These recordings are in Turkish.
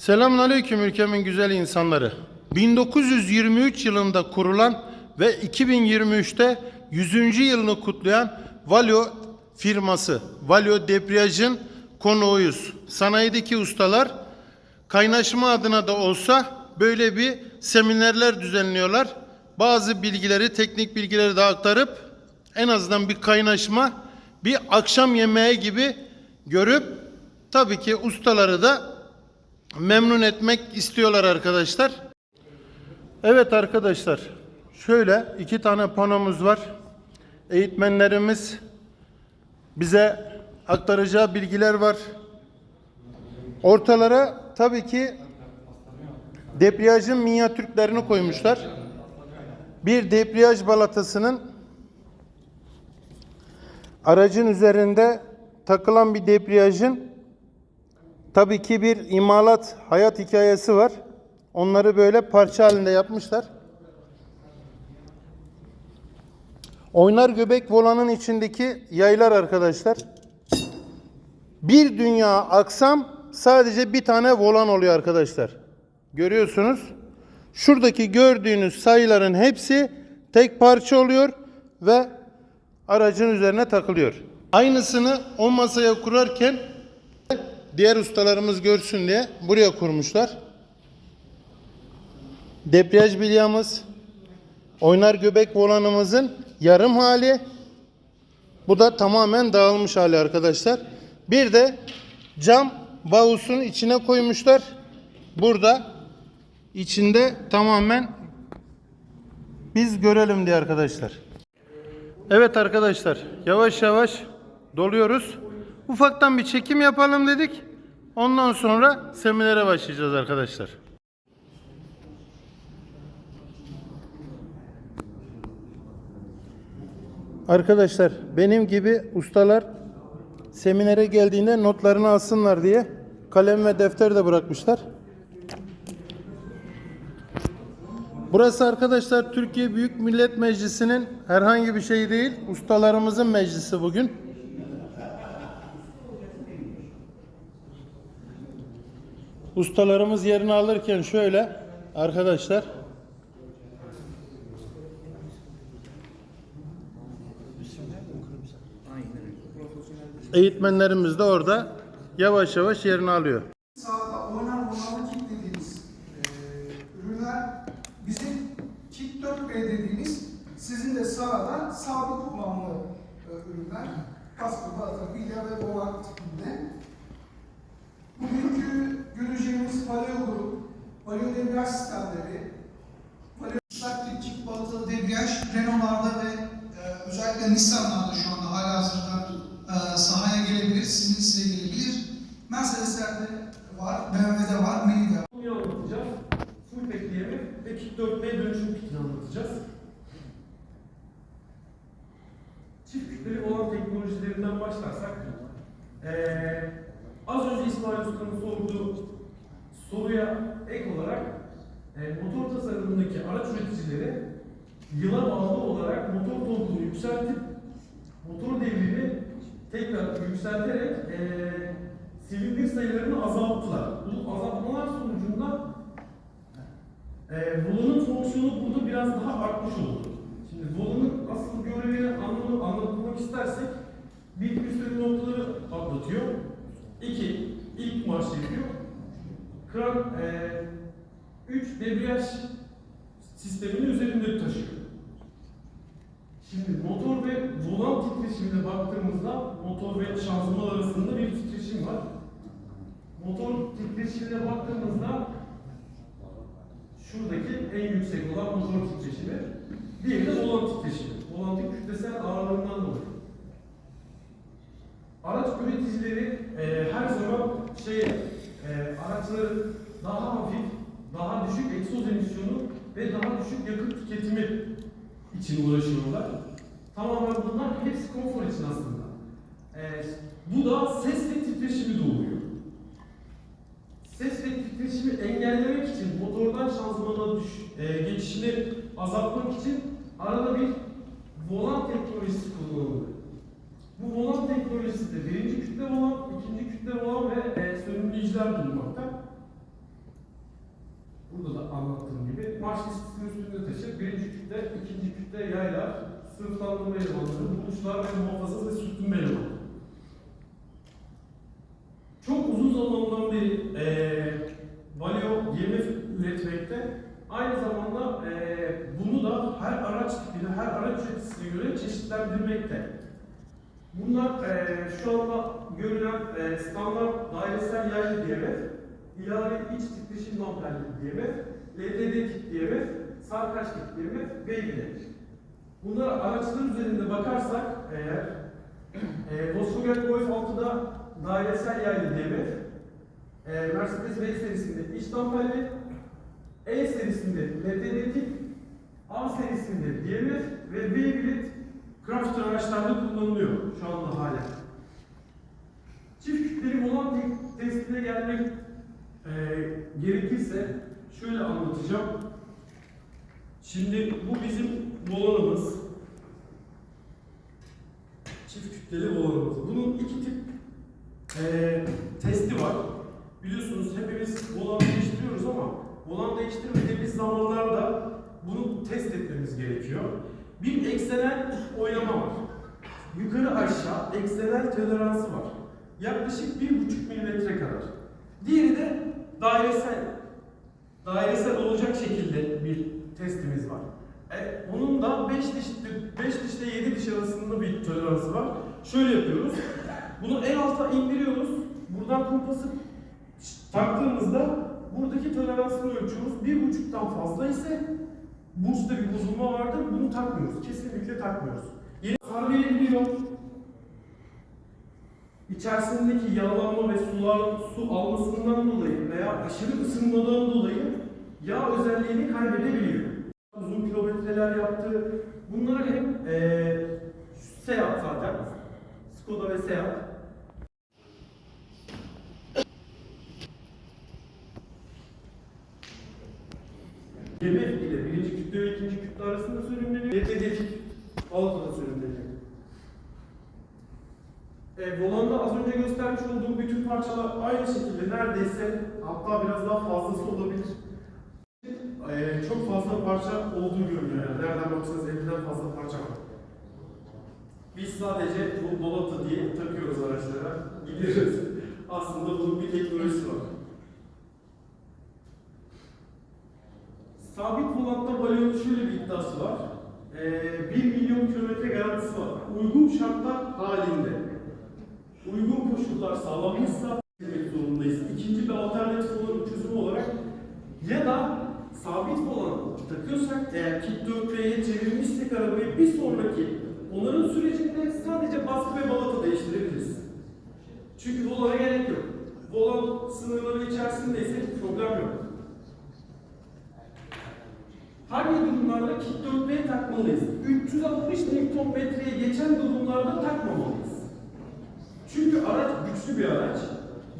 Selamünaleyküm ülkemin güzel insanları. 1923 yılında kurulan ve 2023'te 100. yılını kutlayan Valio firması, Valio Debriyaj'ın konuğuyuz. Sanayideki ustalar kaynaşma adına da olsa böyle bir seminerler düzenliyorlar. Bazı bilgileri, teknik bilgileri de aktarıp en azından bir kaynaşma, bir akşam yemeği gibi görüp tabii ki ustaları da memnun etmek istiyorlar arkadaşlar. Evet arkadaşlar, şöyle iki tane panomuz var. Eğitmenlerimiz bize aktaracağı bilgiler var. Ortalara tabii ki debriyajın minyatürklerini koymuşlar. Bir debriyaj balatasının aracın üzerinde takılan bir debriyajın tabii ki bir imalat hayat hikayesi var. Onları böyle parça halinde yapmışlar. Oynar göbek volanın içindeki yaylar arkadaşlar. Bir dünya aksam sadece bir tane volan oluyor arkadaşlar. Görüyorsunuz. Şuradaki gördüğünüz sayıların hepsi tek parça oluyor ve aracın üzerine takılıyor. Aynısını o masaya kurarken diğer ustalarımız görsün diye buraya kurmuşlar. Debriyaj bilyamız, oynar göbek volanımızın yarım hali. Bu da tamamen dağılmış hali arkadaşlar. Bir de cam bavusun içine koymuşlar. Burada içinde tamamen biz görelim diye arkadaşlar. Evet arkadaşlar yavaş yavaş doluyoruz. Ufaktan bir çekim yapalım dedik. Ondan sonra seminere başlayacağız arkadaşlar. Arkadaşlar benim gibi ustalar seminere geldiğinde notlarını alsınlar diye kalem ve defter de bırakmışlar. Burası arkadaşlar Türkiye Büyük Millet Meclisi'nin herhangi bir şeyi değil. Ustalarımızın meclisi bugün. Ustalarımız yerini alırken şöyle arkadaşlar eğitmenlerimiz de orada yavaş yavaş yerini alıyor. sağda oynar bunalı kit dediğimiz eee ürünler bizim kit 4B dediğimiz sizin de sağda sabit kullanımlı e, ürünler. Kaskı, balata, bilya ve boğak tipinde. Bugünkü göreceğimiz paleo grup, paleo debriyaj sistemleri, paleo ıslak çift balatalı debriyaj Renault'larda ve e, özellikle Nissan'larda şu anda hala hazırda e, sahaya gelebilir, sizin size gelebilir. Mercedes'lerde var, BMW'de var, Mini'de var. Konuyu anlatacağız. Full bekleyeme ve kit 4B dönüşüm kitini anlatacağız. Çift kütleli olan teknolojilerinden başlarsak, eee az önce İsmail Usta'nın sorduğu soruya ek olarak eee, motor tasarımındaki araç üreticileri yıla bağlı olarak motor torkunu yükseltip motor devrini tekrar yükselterek eee silindir sayılarını azalttılar. Bu azaltmalar sonucunda e, volunun fonksiyonu burada biraz daha artmış oldu. Şimdi volunun asıl görevini anlamı, anlatmak istersek bir bir noktaları atlatıyor. İki, ilk marş yapıyor. Kran, e, üç, debriyaj sistemini üzerinde taşıyor. Şimdi motor ve volan titreşimine baktığımızda motor ve şanzıman arasında bir titreşim var. Motor titreşimine baktığımızda şuradaki en yüksek olan motor titreşimi. Diğeri de volan titreşimi. Volantin kütlesel ağırlığından dolayı. Araç üreticileri e, her zaman şey e, araçları daha hafif, daha düşük egzoz emisyonu ve daha düşük yakıt tüketimi için uğraşıyorlar. Tamamen bunlar hepsi konfor için aslında. Ee, bu da ses ve titreşimi doğuruyor. Ses ve titreşimi engellemek için motordan şanzımana düş, e, geçişini azaltmak için arada bir volan teknolojisi kullanılıyor. Bu volan teknolojisi de birinci kütle volan, ikinci kütle volan ve e, sönümleyiciler bulunmakta. burada da anlattığım gibi marş listesinin üstünde taşır. Birinci kütle, ikinci kütle yaylar, sınıflandırma elemanları, buluşlar ve muhafaza ve sürtünme elemanları. Çok uzun zamandan beri eee Valio IMF üretmekte. Aynı zamanda eee, bunu da her araç tipine, her araç üreticisine göre çeşitlendirmekte. Bunlar eee, şu anda görülen eee, standart dairesel yaylı DMF, ilave iç titreşim damperli DMF, LTD tip DMF, sarkaç tip DMF, Beybile. Bunlar araçlar üzerinde bakarsak eğer e, Volkswagen Golf 6'da dairesel yaylı DMF, e, Mercedes B serisinde iç damperli, E serisinde LTD tip, A serisinde DMF ve B bilet Crafter araçlarda kullanılıyor şu anda hala. Çift kütleli volant te- testine gelmek e, gerekirse şöyle anlatacağım. Şimdi bu bizim volanımız. Çift kütleli volanımız. Bunun iki tip e, testi var. Biliyorsunuz hepimiz volan değiştiriyoruz ama volan değiştirmediğimiz zamanlarda bunu test etmemiz gerekiyor. Bir eksenel oynama var. Yukarı aşağı eksenel toleransı var. Yaklaşık bir buçuk milimetre kadar. Diğeri de dairesel. Dairesel olacak şekilde bir testimiz var. E, onun da 5 diş, 5 diş ile 7 diş arasında bir toleransı var. Şöyle yapıyoruz. Bunu en alta indiriyoruz. Buradan kumpası taktığımızda buradaki toleransını ölçüyoruz. Bir buçuktan fazla ise burçta bir bozulma vardır. Bunu takmıyoruz. Kesinlikle takmıyoruz. Yeni hasar verebiliyor. İçerisindeki yağlanma ve sular, su almasından dolayı veya aşırı ısınmadan dolayı yağ özelliğini kaybedebiliyor. Uzun kilometreler yaptı. Bunları hep eee Seat zaten. Skoda ve Seat. YMF ile birinci kütle ve ikinci kütle arasında sürümleniyor. LTD Avrupa'da sürümleniyor. E, volanda az önce göstermiş olduğum bütün parçalar aynı şekilde neredeyse hatta biraz daha fazlası olabilir. E, çok fazla parça olduğu görünüyor. Yani nereden baksanız 50'den fazla parça var. Biz sadece bu dolapta diye takıyoruz araçlara, gidiyoruz. Aslında bunun bir teknolojisi var. Sabit volantta Valio'nun şöyle bir iddiası var. Ee, 1 milyon kilometre garantisi var. Uygun şartlar halinde. Uygun koşullar sağlanmışsa etmek zorundayız. İkinci bir alternatif olan çözüm olarak ya da sabit volan takıyorsak eğer kit 4P'ye çevirmişsek arabayı bir sonraki onların sürecinde sadece baskı ve balata değiştirebiliriz. Çünkü volana gerek yok. Volan sınırları içerisindeyse problem yok. Hangi durumlarda kit 4P takmalıyız? 360 Nm'ye geçen durumlarda takmamalıyız. Çünkü araç güçlü bir araç.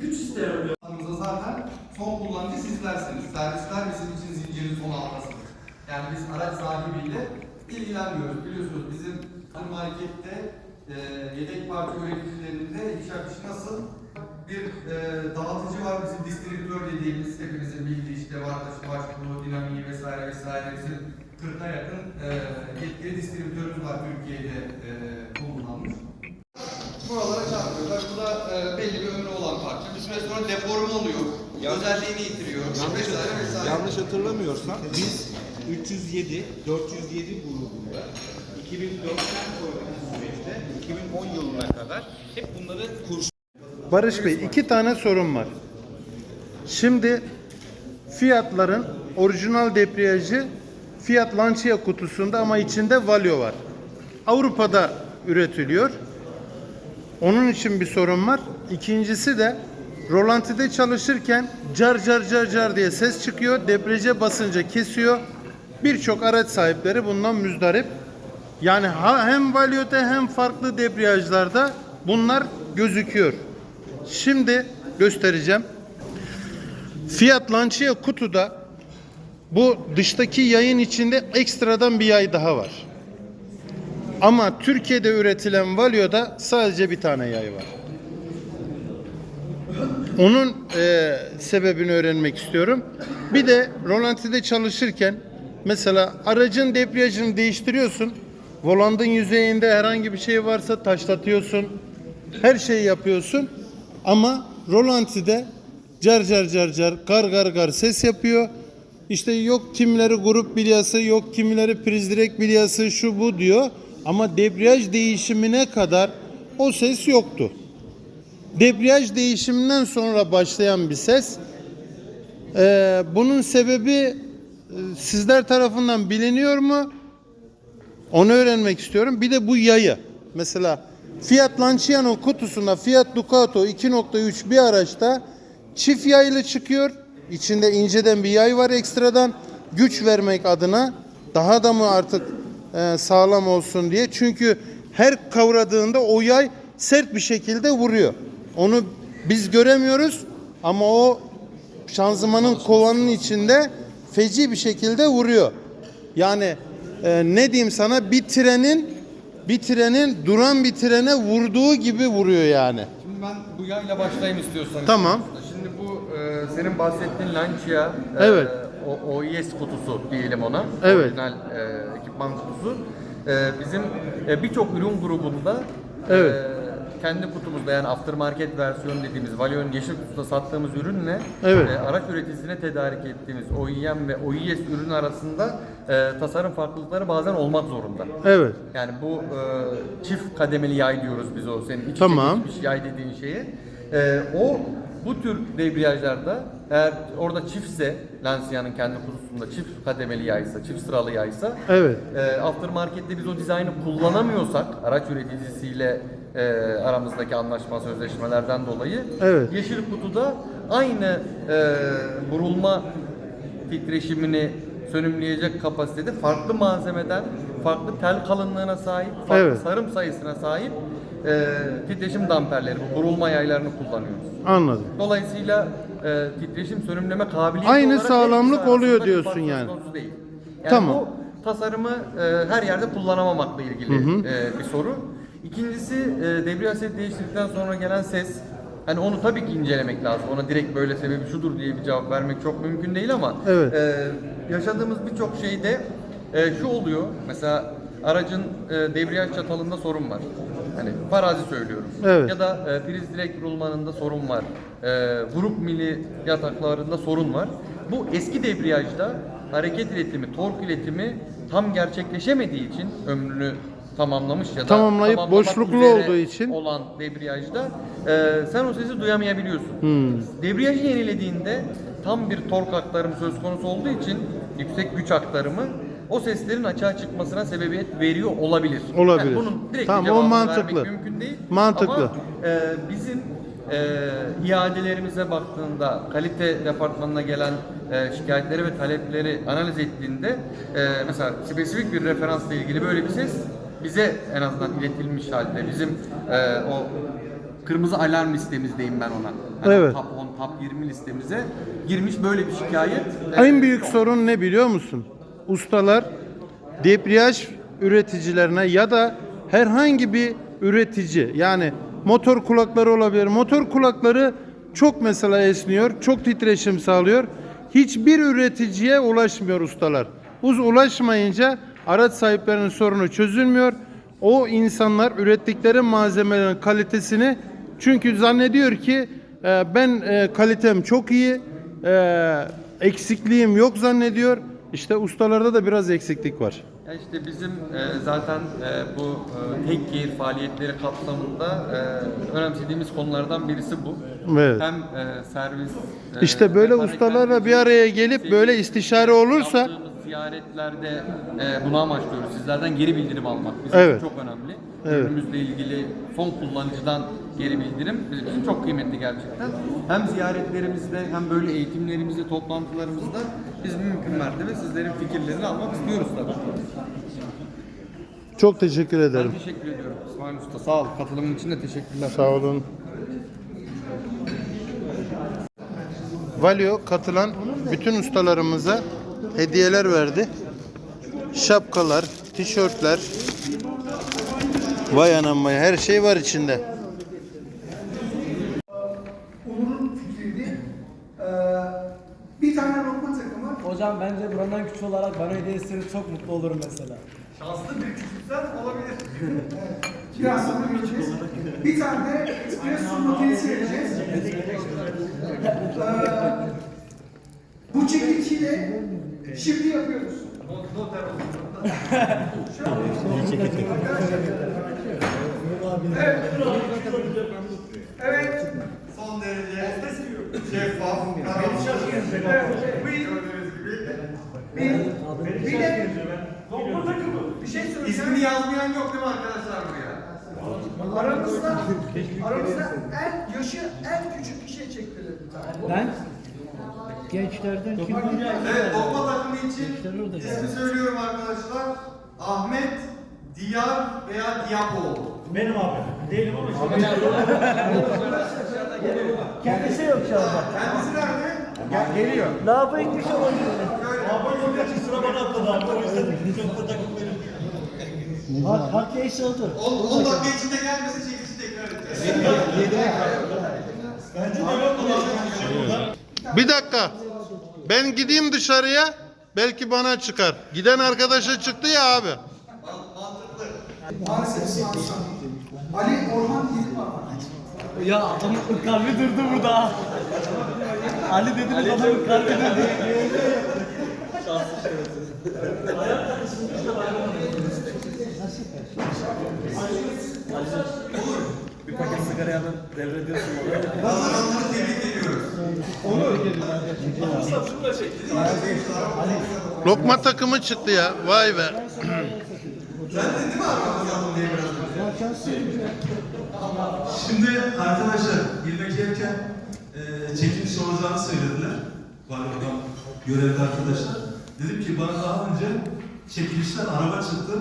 Güç isteyen bir Aramızda zaten son kullanıcı sizlersiniz. Servisler bizim için zincirin son halkasıdır. Yani biz araç sahibiyle ilgilenmiyoruz. Biliyorsunuz bizim markette e, yedek parça üreticilerinde iş akışı nasıl? Bir e, dağıtıcı var bizim distribütör dediğimiz hepimizin bildiği işte Vartaş, Başbuğ, Dinamiği vesaire vesaire bizim 40'a yakın e, yetkili distribütörümüz var Türkiye'de e, bulunanmış. Buralara çarpıyorlar. Bu da e, belli bir ömrü olan parça. Bir süre sonra deforme oluyor. Özelliğini yitiriyor. Yanlış, vesaire vesaire. yanlış hatırlamıyorsam biz 307, 407 grubunda 2004'ten sonraki süreçte 2010 yılına kadar hep bunları kurs Barış Bey iki tane sorun var. Şimdi Fiat'ların orijinal debriyajı Fiat Lancia kutusunda ama içinde Valio var. Avrupa'da üretiliyor. Onun için bir sorun var. İkincisi de rolantide çalışırken car car car car diye ses çıkıyor. Debriyaja basınca kesiyor. Birçok araç sahipleri bundan müzdarip. Yani hem Valio'da hem farklı debriyajlarda bunlar gözüküyor. Şimdi göstereceğim. Fiat Lancia kutuda bu dıştaki yayın içinde ekstradan bir yay daha var. Ama Türkiye'de üretilen Valio'da sadece bir tane yay var. Onun e, sebebini öğrenmek istiyorum. Bir de rolantide çalışırken mesela aracın debriyajını değiştiriyorsun. Volandın yüzeyinde herhangi bir şey varsa taşlatıyorsun. Her şeyi yapıyorsun. Ama rolantide car car car car gar gar gar ses yapıyor. İşte yok kimileri grup bilyası, yok kimileri priz direk bilyası, şu bu diyor. Ama debriyaj değişimine kadar o ses yoktu. Debriyaj değişiminden sonra başlayan bir ses. Ee, bunun sebebi e, sizler tarafından biliniyor mu? Onu öğrenmek istiyorum. Bir de bu yayı. Mesela Fiat Lanciano kutusunda Fiat Ducato 2.3 bir araçta çift yaylı çıkıyor. İçinde inceden bir yay var ekstradan. Güç vermek adına daha da mı artık e, sağlam olsun diye. Çünkü her kavradığında o yay sert bir şekilde vuruyor. Onu biz göremiyoruz ama o şanzımanın kovanın içinde feci bir şekilde vuruyor. Yani e, ne diyeyim sana bir trenin bir trenin duran bir trene vurduğu gibi vuruyor yani. Şimdi ben bu yayla başlayayım istiyorsanız. Tamam. Şimdi bu e, senin bahsettiğin Lancia e, Evet. o, OES kutusu diyelim ona. Evet. Orijinal e, ekipman kutusu. E, bizim e, birçok ürün grubunda Evet. e, kendi kutumuzda yani aftermarket versiyon dediğimiz Valio'nun yeşil kutuda sattığımız ürünle Evet. e, araç üreticisine tedarik ettiğimiz OEM ve OES ürün arasında e, tasarım farklılıkları bazen olmak zorunda. Evet. Yani bu e, çift kademeli yay diyoruz biz o senin iç Tamam. geçmiş yay dediğin şeye. E, o bu tür debriyajlarda eğer orada çiftse Lancia'nın kendi kutusunda çift kademeli yaysa, çift sıralı yaysa Evet. e, aftermarket'te biz o dizaynı kullanamıyorsak araç üreticisiyle e, aramızdaki anlaşma sözleşmelerden dolayı Evet. yeşil kutuda aynı e, vurulma titreşimini sönümleyecek kapasitede farklı malzemeden farklı tel kalınlığına sahip, farklı Evet. sarım sayısına sahip e, titreşim damperleri, bu vurulma yaylarını kullanıyoruz. Anladım. Dolayısıyla e, titreşim sönümleme kabiliyeti Aynı sağlamlık oluyor diyorsun yani. Değil. Yani Tamam. bu tasarımı e, her yerde kullanamamakla ilgili e, bir soru. İkincisi e, debriyaj seti değiştirdikten sonra gelen ses. Hani onu tabii ki incelemek lazım. Ona direkt böyle sebebi şudur diye bir cevap vermek çok mümkün değil ama Evet. e, yaşadığımız birçok şeyde e, şu oluyor. Mesela aracın e, debriyaj çatalında sorun var. Hani farazi söylüyorum. Evet. Ya da e, priz direk rulmanında sorun var. E, grup mili yataklarında sorun var. Bu eski debriyajda hareket iletimi, tork iletimi tam gerçekleşemediği için ömrünü tamamlamış ya da Tamamlayıp tamamlamak boşluklu üzere olduğu için. olan debriyajda e, sen o sesi duyamayabiliyorsun. Hmm. Debriyajı yenilediğinde tam bir tork aktarımı söz konusu olduğu için yüksek güç aktarımı o seslerin açığa çıkmasına sebebiyet veriyor olabilir. Olabilir. Yani bunun direkt Tamam, bir o cevabını mantıklı. vermek mümkün değil. Mantıklı. Ama e, bizim e, iadelerimize baktığında kalite departmanına gelen e, şikayetleri ve talepleri analiz ettiğinde e, mesela spesifik bir referansla ilgili böyle bir ses bize en azından iletilmiş halde bizim e, o kırmızı alarm listemizdeyim ben ona. Hani Evet. Top 10, top 20 listemize girmiş böyle bir şikayet. En büyük sorun ne biliyor musun? Ustalar debriyaj üreticilerine ya da herhangi bir üretici yani motor kulakları olabilir. Motor kulakları çok mesela esniyor, çok titreşim sağlıyor. Hiçbir üreticiye ulaşmıyor ustalar. Uz ulaşmayınca araç sahiplerinin sorunu çözülmüyor. O insanlar ürettikleri malzemelerin kalitesini çünkü zannediyor ki e, ben e, kalitem çok iyi, e, eksikliğim yok zannediyor. İşte ustalarda da biraz eksiklik var. Ya işte bizim e, zaten e, bu e, tek gear faaliyetleri kapsamında e, önemsediğimiz konulardan birisi bu. Evet. Hem e, servis e, İşte böyle ustalarla bir araya gelip böyle istişare olursa ziyaretlerde e, bunu amaçlıyoruz. Sizlerden geri bildirim almak bizim Evet. için çok önemli. Evet. Ürünümüzle ilgili son kullanıcıdan geri bildirim bizim için çok kıymetli gerçekten. Hem ziyaretlerimizde hem böyle eğitimlerimizde, toplantılarımızda biz mümkün mertebe sizlerin fikirlerini almak istiyoruz tabii. çok teşekkür ederim. Ben teşekkür ediyorum İsmail Usta. Sağ ol. Katılımın için de teşekkürler. Sağ olun. Valio katılan bütün ustalarımıza hediyeler verdi. Şapkalar, tişörtler, vay anam vay her şey var içinde. Onur'un fikri tane lokma takımı. Hocam bence buranın küçük olarak bana hediye etseniz çok mutlu olurum mesela. Şanslı bir küçüksen olabilir. Biraz sonra göreceğiz. Bir tane de espresso makinesi vereceğiz. Ee, bu çekiciyle şimdi yapıyoruz. Noter olsun. Evet. Son derece şeffaf. Bir, bir de Lokma takımı. bir şey söyleyeceğim. İsmini yazmayan yok değil mi arkadaşlar buraya? Aramızda, aramızda en yaşı en küçük kişiye çektiler bir tane. Ben gençlerden kim Evet, dokma takımı için ismi söylüyorum arkadaşlar. Ahmet Diyar veya Diyapoğlu. Benim abi. Değilim ama Kendisi yok şu anda. Kendisi nerede? Geliyor. Ne yapayım ki şu an? Bak hak neyse odur. 10 dakika içinde gelmesi çekici tekrar edeceğiz. Bir dakika. Ben gideyim dışarıya. Belki bana çıkar. Giden arkadaşa çıktı ya abi. Maalesef. Ali Orhan var. Ya adamın kalbi durdu burada. Ali dediniz adamın kalbi durdu. Kazananları tebrik ediyoruz. Lokma takımı çıktı ya. Vay be. Sen de değil mi arkadaşlar diye biraz Şimdi arkadaşlar yemek yerken e, çekiliş olacağını söylediler. Valor'dan görevli arkadaşlar. Dedim ki bana daha önce çekilişten araba çıktı.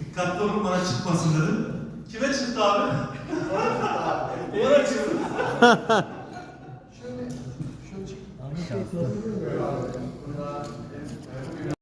Dikkatli olun bana çıkmasın dedim. Kime çıktı abi? bana çıktı. Şöyle, şöyle çek.